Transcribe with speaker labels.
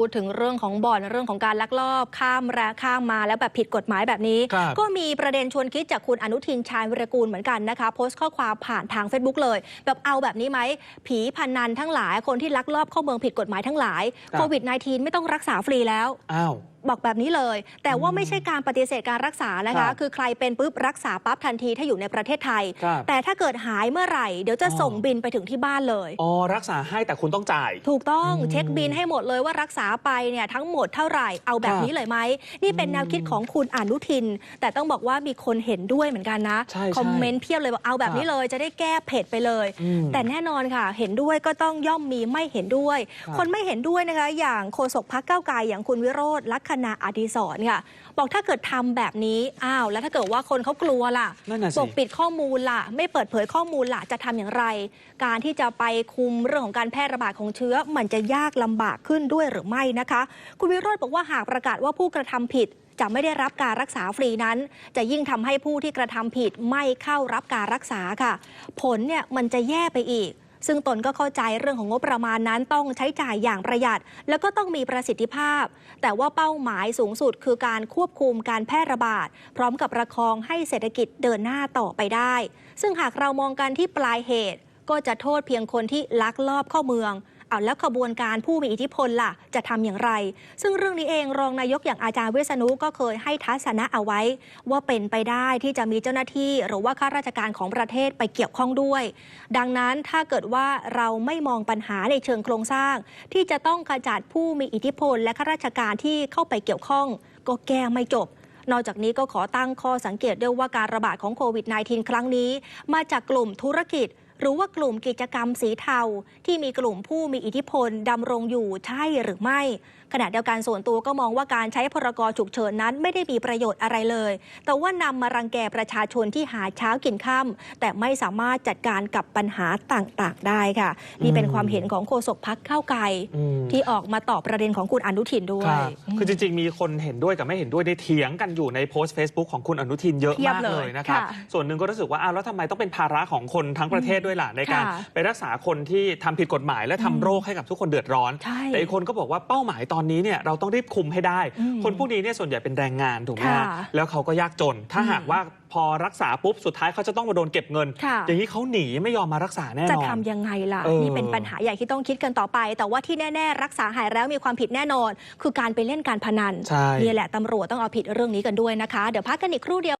Speaker 1: พูดถึงเรื่องของบ่อนเรื่องของการลักลอบข้ามแรข้ามมาแล้วแบบผิดกฎหมายแบบนี้
Speaker 2: ครับ
Speaker 1: ก็มีประเด็นชวนคิดจากคุณอนุทินชาญวิรกูลเหมือนกันนะคะ โพสต์ข้อความผ่านทาง Facebook เลย แบบเอาแบบนี้ไหม ผีพันนันทั้งหลายคนที่ลักลอบเข้าเมืองผิดกฎหมายทั้งหลาย
Speaker 2: ครับ
Speaker 1: โควิด -19 ไม่ต้องรักษาฟรีแล้ว
Speaker 2: อ้าว
Speaker 1: บอกแบบนี้เลย แต่ว่า
Speaker 2: อืม
Speaker 1: ไม่ใช่การปฏิเสธการรักษานะ
Speaker 2: ครั
Speaker 1: คะ
Speaker 2: บ
Speaker 1: คือใครเป็นปุ๊บรักษาปั๊บทันทีถ้าอยู่ในประเทศไทย
Speaker 2: ครับ
Speaker 1: แต่ถ้าเกิดหายเมื่อไหร่ เดี๋ยวจะ
Speaker 2: อ๋อ
Speaker 1: ส่งบินไปถึงที่บ้านเลย
Speaker 2: อ๋อรักษาให้แต่คุณต้องจ่าย
Speaker 1: ถูกต้อง
Speaker 2: อืม
Speaker 1: เช็คบินให้หมดเลยว่ารักษาไปเนี่ยทั้งหมดเท่าไหร่เอาแบบ
Speaker 2: ครับ
Speaker 1: นี้เลยไหม นี่เป็น
Speaker 2: อืม
Speaker 1: แนวคิดของคุณอนุทิน แต่ต้องบอกว่ามีคนเห็นด้วยเหมือนกันนะ
Speaker 2: ใช่
Speaker 1: คอมเมนต์เพียบเลยบอกเอาแบบนี้เลยจะได้แก้เผ็ดไปเลย
Speaker 2: อืม
Speaker 1: แต่แน่นอนค่ะ เห็นด้วยก็ต้องย่อมมีไม่เห็นด้วย
Speaker 2: ครับ
Speaker 1: คนไม่เห็นด้วยนะคะ อย่างโฆษกพักเก้าวไกลอย่างคุณวิโรธลักษณะอดิศรค่ะ บอกถ้าเกิดทำแบบนี้อ้าวแล้วถ้าเกิดว่าคนเขากลัวล่ะ
Speaker 2: นั่นน่ะ
Speaker 1: ป
Speaker 2: สิ
Speaker 1: กปิดข้อมูลล่ะ ไม่เปิดเผยข้อมูลล่ะจะทำอย่างไร การที่จะไปคุมเรื่องของการแพร่ระบาดของเชื้อ มันจะยากลำบากขึ้นด้วยหรือไม่นะคะ คุณวิโรธบอกว่าหากประกาศว่าผู้กระทำผิดจะไม่ได้รับการรักษาฟรีนั้น จะยิ่งทำให้ผู้ที่กระทำผิดไม่เข้ารับการรักษาค่ะ ผลเนี่ยมันจะแย่ไปอีก ซึ่งตนก็เข้าใจเรื่องของงบประมาณนั้นต้องใช้จ่ายอย่างประหยัด แล้วก็ต้องมีประสิทธิภาพ แต่ว่าเป้าหมายสูงสุดคือการควบคุมการแพร่ระบาด พร้อมกับประคองให้เศรษฐกิจเดินหน้าต่อไปได้ ซึ่งหากเรามองกันที่ปลายเหตุ ก็จะโทษเพียงคนที่ลักลอบเข้าเมือง เอาแล้วขบวนการผู้มีอิทธิพลล่ะ จะทำอย่างไร ซึ่งเรื่องนี้เองรองนายกอย่างอาจารย์เวิษณุก็เคยให้ทัศนะเอาไว้ ว่าเป็นไปได้ที่จะมีเจ้าหน้าที่ หรือว่าข้าราชการของประเทศไปเกี่ยวข้องด้วย ดังนั้นถ้าเกิดว่าเราไม่มองปัญหาในเชิงโครงสร้าง ที่จะต้องขจัดผู้มีอิทธิพล และข้าราชการที่เข้าไปเกี่ยวข้อง ก็แก้ไม่จบนอกจากนี้ก็ขอตั้งข้อสังเกตด้วยว่าการระบาดของโควิด -19 ครั้งนี้ มาจากกลุ่มธุรกิจ หรือว่ากลุ่มกิจกรรมสีเทา ที่มีกลุ่มผู้มีอิทธิพลดำรงอยู่ใช่หรือไม่ ขณะเดียวกันส่วนตัวก็มองว่าการใช้พรกฉุกเฉินนั้นไม่ได้มีประโยชน์อะไรเลย แต่ว่านำมารังแกประชาชนที่หาเช้ากินค่ำแต่ไม่สามารถจัดการกับปัญหาต่างๆ ได้ค่ะ นี่เป็นความเห็นของโฆษกพักเข้าวไกล
Speaker 2: อืม
Speaker 1: ที่ออกมาตอบประเด็นของคุณอนุทินด้ว
Speaker 2: ค
Speaker 1: ย
Speaker 2: รับคือจริง ๆ มีคนเห็นด้วยกับไม่เห็นด้วยได้เถียงกันอยู่ในโพสต์ Facebook ของคุณอนุทินเยอะ
Speaker 1: เพียบ
Speaker 2: มาก
Speaker 1: เล
Speaker 2: เลยยนะครับ
Speaker 1: ค่ะ
Speaker 2: ส่วนหนึ่งก็รู้สึกว่าอ้าวแล้วทำไมต้องเป็นภาระของคนทั้งประเทศด้วยล่ะในการ
Speaker 1: ค่ะ
Speaker 2: ไปรักษาคนที่ทำผิดกฎหมาย และทำ
Speaker 1: อืม
Speaker 2: โรคให้กับทุกคนเดือดร้อน
Speaker 1: ใช่
Speaker 2: แต่อีกคนก็บอกว่าเป้าหมายตอนนี้เนี่ยเราต้องรีบคุมให้ได้
Speaker 1: อืม
Speaker 2: คนพวกนี้เนี่ยส่วนใหญ่เป็นแรงงานถูกไหม
Speaker 1: ค่ะ
Speaker 2: ฮะแล้วเขาก็ยากจน ถ้า
Speaker 1: อืม
Speaker 2: หากว่าพอรักษาปุ๊บ สุดท้ายเขาจะต้องมาโดนเก็บเงิน
Speaker 1: ค่ะ
Speaker 2: อย่างนี้เขาหนีไม่ยอมมารักษาแน่นอน
Speaker 1: จะทำยังไงล่ะ
Speaker 2: เออ
Speaker 1: นี่เป็นปัญหาใหญ่ที่ต้องคิดกันต่อไป แต่ว่าที่แน่ ๆ รักษาหายแล้วมีความผิดแน่นอน คือการไปเล่นการพนัน
Speaker 2: ใช่
Speaker 1: นี่แหละตำรวจต้องเอาผิดเรื่องนี้กันด้วยนะคะ เดี๋ยวพักกันอีกครู่เดียว